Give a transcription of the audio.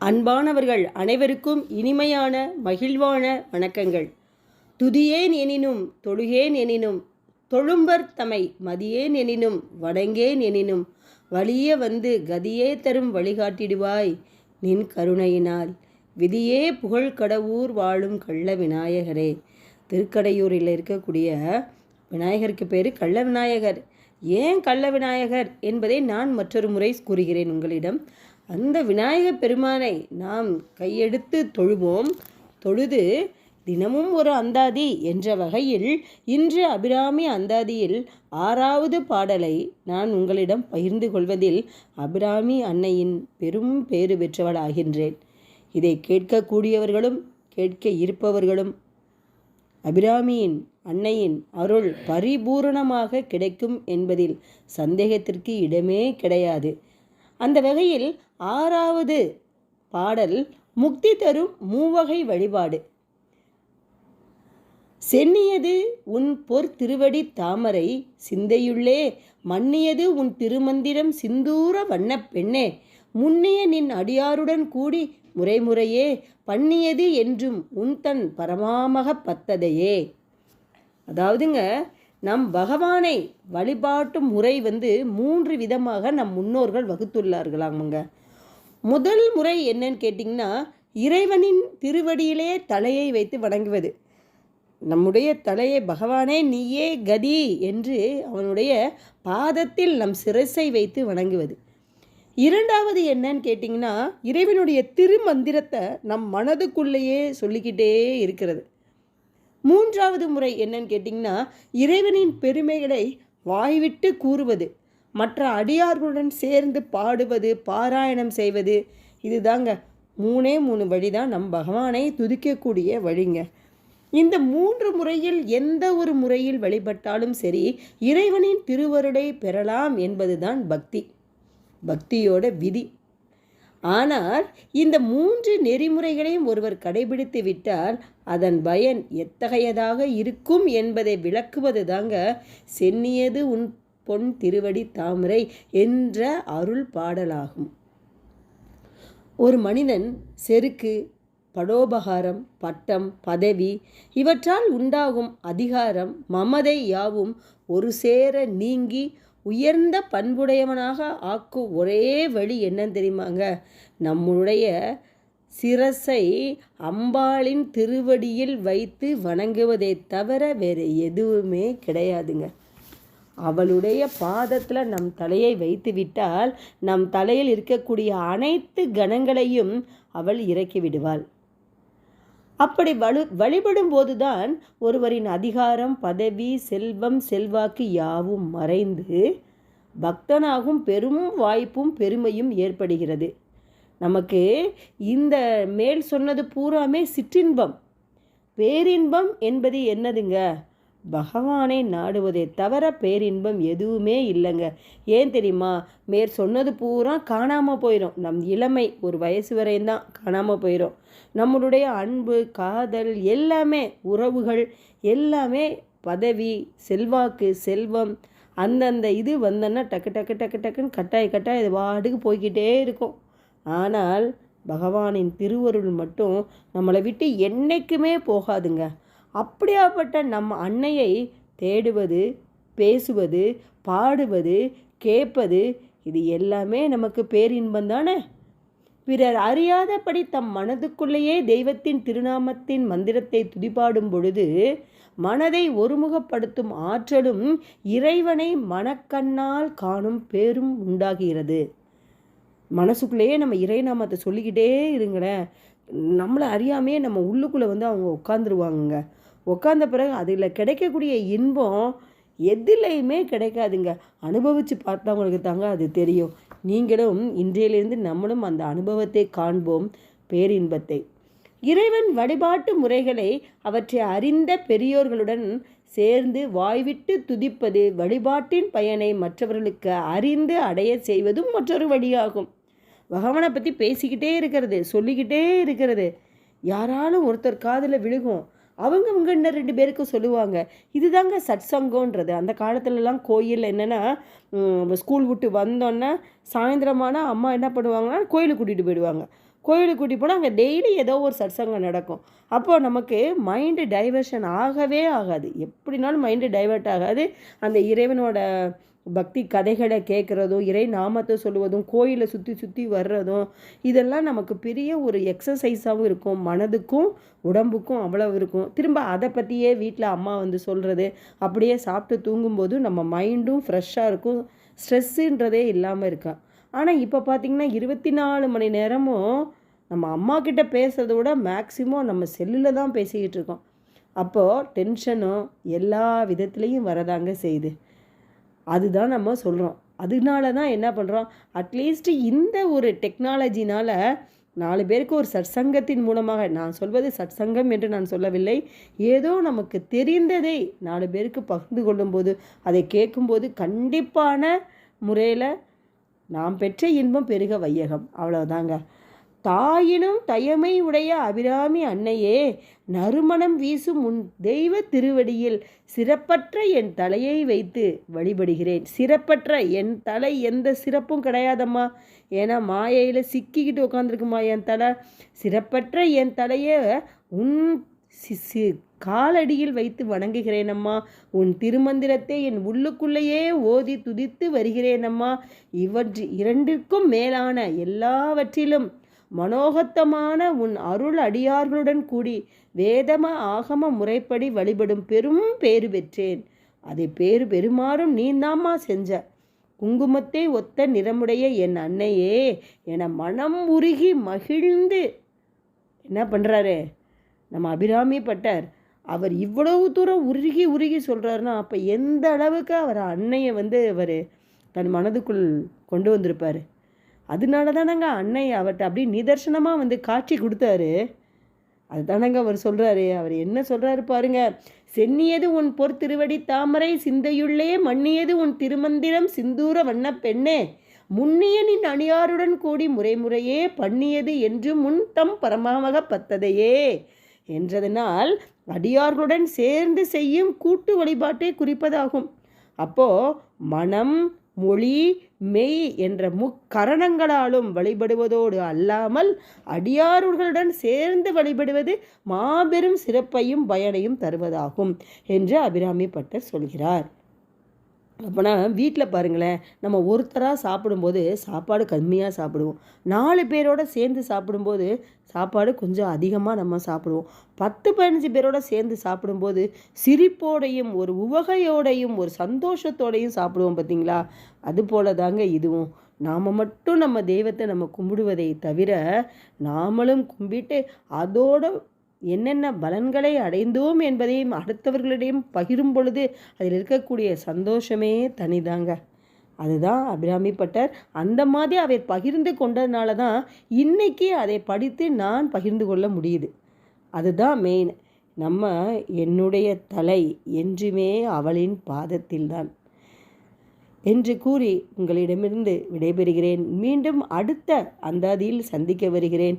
அன்பானவர்கள் அனைவருக்கும் இனிமையான மகிழ்வான வணக்கங்கள். துதியேன் எனினும் தொழுகேன் எனினும் தொழும்பர் தமை மதியேன் எனினும் வணங்கேன் எனினும் வழியே வந்து கதியே தரும் வழிகாட்டிடுவாய் நின் கருணையினால். விதியே புகழ் கடவுர் வாழும் கள்ள விநாயகரே. திருக்கடையூரில் இருக்கக்கூடிய விநாயகருக்கு பேர் கள்ள விநாயகர். ஏன் கள்ள விநாயகர் என்பதை நான் மற்றொரு முறை கூறுகிறேன் உங்களிடம். அந்த விநாயகப் பெருமானை நாம் கையெடுத்து தொழுவோம். தொழுது தினமும் ஒரு அந்தாதி என்ற வகையில் இன்று அபிராமி அந்தாதியில் ஆறாவது பாடலை நான் உங்களிடம் பகிர்ந்து கொள்வதில் அபிராமி அன்னையின் பெரும் பேறு பெற்றவளாகின்றேன். இதை கேட்கக்கூடியவர்களும் கேட்க இருப்பவர்களும் அபிராமியின் அன்னையின் அருள் பரிபூரணமாக கிடைக்கும் என்பதில் சந்தேகத்திற்கு இடமே கிடையாது. அந்த வகையில் ஆறாவது பாடல் முக்தி தரும் மூவகை வழிபாடு சென்னியது உன் பொற் திருவடி தாமரை சிந்தையுள்ளே மன்னியது உன் திருமந்திரம் சிந்தூர வண்ணப் பெண்ணே. முன்னிய நின் அடியாருடன் கூடி முறைமுறையே பண்ணியது என்றும் உன் தன் பரமாமக பத்ததையே அதாவதுங்க நம் பகவானை வழிபாட்டு முறை வந்து மூன்று விதமாக நம் முன்னோர்கள் வகுத்துள்ளார்களாமுங்க. முதல் முறை என்னன்னு கேட்டிங்கன்னா இறைவனின் திருவடியிலே தலையை வைத்து வணங்குவது. நம்முடைய தலையை பகவானே நீயே கதி என்று அவனுடைய பாதத்தில் நம் சிரசை வைத்து வணங்குவது. இரண்டாவது என்னன்னு கேட்டிங்கன்னா இறைவனுடைய திருமந்திரத்தை நம் மனதுக்குள்ளேயே சொல்லிக்கிட்டே இருக்கிறது. மூன்றாவது முறை என்னன்னு கேட்டிங்கன்னா இறைவனின் பெருமைகளை வாய்விட்டு கூறுவது மற்ற அடியார்களுடன் சேர்ந்து பாடுவது பாராயணம் செய்வது இதுதாங்க. மூணே மூணு வழி தான் நம் பகவானை துதிக்கக்கூடிய வழிங்க. இந்த மூன்று முறையில் எந்த ஒரு முறையில் வழிபட்டாலும் சரி இறைவனின் திருவருடை பெறலாம் என்பதுதான் பக்தி. பக்தியோட விதி. ஆனால் இந்த மூன்று நெறிமுறைகளையும் ஒருவர் கடைபிடித்து விட்டால் அதன் பயன் எத்தகையதாக இருக்கும் என்பதை விளக்குவது தாங்க சென்னியது உன் பொன் திருவடி தாமரை என்ற அருள் பாடலாகும். ஒரு மனிதன் செருக்கு படோபகாரம் பட்டம் பதவி இவற்றால் உண்டாகும் அதிகாரம் மமதை யாவும் ஒரு சேர நீங்கி உயர்ந்த பண்புடையவனாக ஆக்கும் ஒரே வழி என்னன்னு தெரியுமாங்க? நம்முடைய சிரசை அம்பாளின் திருவடியில் வைத்து வணங்குவதை தவிர வேறு எதுவுமே கிடையாதுங்க. அவளுடைய பாதத்தில் நம் தலையை வைத்து விட்டால் நம் தலையில் இருக்கக்கூடிய அனைத்து கணங்களையும் அவள் இறக்கி விடுவாள். அப்படி வலு வழிபடும் போதுதான் ஒருவரின் அதிகாரம் பதவி செல்வம் செல்வாக்கு யாவும் மறைந்து பக்தனாகும் பெரும் வாய்ப்பும் பெருமையும் ஏற்படுகிறது. நமக்கு இந்த மேல் சொன்னது பூராமே சிற்றின்பம். பேரின்பம் என்பது என்னதுங்க? பகவானை நாடுவதை தவிர பேரின்பம் எதுவுமே இல்லைங்க. ஏன் தெரியுமா? மேற் சொன்னது பூரா காணாமல் போயிடும் நம் இளமை ஒரு வயசு வரையும் தான் காணாமல் போயிடும் நம்மளுடைய அன்பு காதல் எல்லாமே உறவுகள் எல்லாமே பதவி செல்வாக்கு செல்வம் அந்தந்த இது வந்தன்னா டக்கு டக்கு டக்கு டக்குன்னு கட்டாய் கட்டாய் இது வாடுக்கு போய்கிட்டே இருக்கும். ஆனால் பகவானின் திருவருள் மட்டும் நம்மளை விட்டு என்றைக்குமே போகாதுங்க. அப்படியாப்பட்ட நம் அன்னையை தேடுவது பேசுவது பாடுவது கேட்பது இது எல்லாமே நமக்கு பேரின்பம் தானே? பிறர் அறியாதபடி தம் மனதுக்குள்ளேயே தெய்வத்தின் திருநாமத்தின் மந்திரத்தை துதிப்பாடும் பொழுது மனதை ஒருமுகப்படுத்தும் ஆற்றலும் இறைவனை மனக்கண்ணால் காணும் பேரும் உண்டாகிறது. மனசுக்குள்ளேயே நம்ம இறைநாமத்தை சொல்லிக்கிட்டே இருங்களேன். நம்மளை அறியாமையே நம்ம உள்ளுக்குள்ளே வந்து அவங்க உட்காந்துருவாங்கங்க உட்காந்த பிறகு அதில் கிடைக்கக்கூடிய இன்பம் எதிலையுமே கிடைக்காதுங்க. அனுபவித்து பார்த்தவங்களுக்கு தாங்க அது தெரியும். நீங்களும் இன்றையிலிருந்து நம்மளும் அந்த அனுபவத்தை காண்போம் பேரின்பத்தை. இறைவன் வழிபாட்டு முறைகளை அவற்றை அறிந்த பெரியோர்களுடன் சேர்ந்து வாய்விட்டு துதிப்பது வழிபாட்டின் பயனை மற்றவர்களுக்கு அறிந்து அடைய செய்வதும் மற்றொரு வழியாகும். பகவானை பற்றி பேசிக்கிட்டே இருக்கிறது சொல்லிக்கிட்டே இருக்கிறது. யாராலும் ஒருத்தர் காதில் விழுகும். அவங்கவுங்க இன்னும் ரெண்டு பேருக்கும் சொல்லுவாங்க. இதுதாங்க சட்சங்கன்றது அந்த காலத்துலலாம் கோயில் என்னென்னா ஸ்கூல் விட்டு வந்தோன்னே சாயந்தரமான அம்மா என்ன பண்ணுவாங்கன்னா கோயிலுக்கு கூட்டிகிட்டு போயிடுவாங்க. கோயிலுக்கு கூட்டி போனால் அங்கே டெய்லி ஏதோ ஒரு சத்சங்கம் நடக்கும். அப்போது நமக்கு மைண்டு டைவர்ஷன் ஆகவே ஆகாது. எப்படினாலும் மைண்டு டைவர்ட் ஆகாது. அந்த இறைவனோட பக்தி கதைகளை கேட்குறதும் இறை நாமத்தை சொல்லுவதும் கோயிலை சுற்றி சுற்றி வர்றதும் இதெல்லாம் நமக்கு பெரிய ஒரு எக்ஸசைஸாகவும் இருக்கும். மனதுக்கும் உடம்புக்கும் அவ்வளவு இருக்கும். திரும்ப அதை பற்றியே வீட்டில் அம்மா வந்து சொல்கிறது அப்படியே சாப்பிட்டு தூங்கும்போது நம்ம மைண்டும் ஃப்ரெஷ்ஷாக இருக்கும். ஸ்ட்ரெஸ்ஸுன்றதே இல்லாமல் இருக்கா? ஆனால் இப்போ பார்த்திங்கன்னா இருபத்தி நாலு மணி நேரமும் நம்ம அம்மா கிட்ட பேசுகிறத விட மேக்ஸிமம் நம்ம செல்லில் தான் பேசிக்கிட்டு இருக்கோம். அப்போது டென்ஷனும் எல்லா விதத்துலேயும் வரதாங்க செய்யுது. அதுதான் நம்ம சொல்கிறோம் அதனால தான் என்ன பண்ணுறோம் அட்லீஸ்ட் இந்த ஒரு டெக்னாலஜினால் நாலு பேருக்கு ஒரு சற்சங்கத்தின் மூலமாக நான் சொல்வது சற்சங்கம் என்று நான் சொல்லவில்லை. ஏதோ நமக்கு தெரிந்ததை நாலு பேருக்கு பகிர்ந்து கொள்ளும்போது அதை கேட்கும்போது கண்டிப்பான முறையில் நாம் பெற்ற இன்பம் பெருக வையகம். அவ்வளோதாங்க தாயினும் தயமை உடைய அபிராமி அன்னையே நறுமணம் வீசும் உன் தெய்வ திருவடியில் சிறப்பற்ற என் தலையை வைத்து வழிபடுகிறேன். சிறப்பற்ற என் தலை எந்த சிறப்பும் கிடையாதம்மா. ஏன்னா மாயையில் சிக்கிக்கிட்டு உட்காந்துருக்குமா என் தலை? சிறப்பற்ற என் தலையை உன் சி காலடியில் வைத்து வணங்குகிறேனம்மா. உன் திருமந்திரத்தை என் உள்ளுக்குள்ளேயே ஓதி துதித்து வருகிறேனம்மா. இவற்று இரண்டிற்கும் மேலான எல்லாவற்றிலும் மனோகத்தமான உன் அருள் அடியார்களுடன் கூடி வேதம ஆகம முறைப்படி வழிபடும் பெரும் பேறு பெற்றேன். அதை பேறு பெருமாறும் நீந்தாம்மா செஞ்ச. குங்குமத்தை ஒத்த நிறமுடைய என் அன்னையே என மனம் உருகி மகிழ்ந்து. என்ன பண்ணுறாரு நம்ம அபிராமி பட்டர். அவர் இவ்வளவு தூரம் உருகி உருகி சொல்கிறாருன்னா அப்போ எந்த அளவுக்கு அவர் அன்னையை வந்து அவர் தன் மனதுக்குள் கொண்டு வந்திருப்பார்? அதனால தானங்க அன்னை அவர்கிட்ட அப்படியே நிதர்சனமாக வந்து காட்சி கொடுத்தாரு. அதுதானங்க அவர் சொல்கிறாரு அவர் என்ன சொல்கிறாரு பாருங்க. சென்னியது உன் பொற்திருவடி தாமரை சிந்தையுள்ளே மன்னியது உன் திருமந்திரம் சிந்தூர வண்ண பெண்ணே. முன்னியனின் அணியாருடன் கூடி முறைமுறையே பண்ணியது என்று முன் தம் பரமாமக பத்ததையே என்றதனால் அடியார்களுடன் சேர்ந்து செய்யும் கூட்டு வழிபாட்டை குறிப்பதாகும். அப்போ மனம் மொழி மெய் என்ற முக்கரணங்களாலும் வழிபடுவதோடு அல்லாமல் அடியாரூர்களுடன் சேர்ந்து வழிபடுவது மாபெரும் சிறப்பையும் பயனையும் தருவதாகும் என்று அபிராமி பட்டர் சொல்கிறார். அப்போனா வீட்டில் பாருங்களேன் நம்ம ஒருத்தராக சாப்பிடும்போது சாப்பாடு கம்மியாக சாப்பிடுவோம். நாலு பேரோட சேர்ந்து சாப்பிடும்போது சாப்பாடு கொஞ்சம் அதிகமாக நம்ம சாப்பிடுவோம். பத்து பதினஞ்சு பேரோட சேர்ந்து சாப்பிடும்போது சிரிப்போடையும் ஒரு உவகையோடையும் ஒரு சந்தோஷத்தோடையும் சாப்பிடுவோம் பார்த்தீங்களா? அது போல தாங்க இதுவும். நாம் மட்டும் நம்ம தெய்வத்தை நம்ம கும்பிடுவதை தவிர நாமளும் கும்பிட்டு அதோட என்னென்ன பலன்களை அடைந்தோம் என்பதையும் அடுத்தவர்களிடையும் பகிரும் பொழுது அதில் இருக்கக்கூடிய சந்தோஷமே தனிதாங்க. அதுதான் அபிராமி பட்டர். அந்த மாதிரி அவர் பகிர்ந்து கொண்டதுனால தான் இன்றைக்கி அதை படித்து நான் பகிர்ந்து கொள்ள முடியுது. அதுதான் மெயின் நம்ம என்னுடைய தலை என்றுமே அவளின் பாதத்தில்தான் என்று கூறி உங்களிடமிருந்து விடைபெறுகிறேன். மீண்டும் அடுத்த அந்தாதியில் சந்திக்க வருகிறேன்.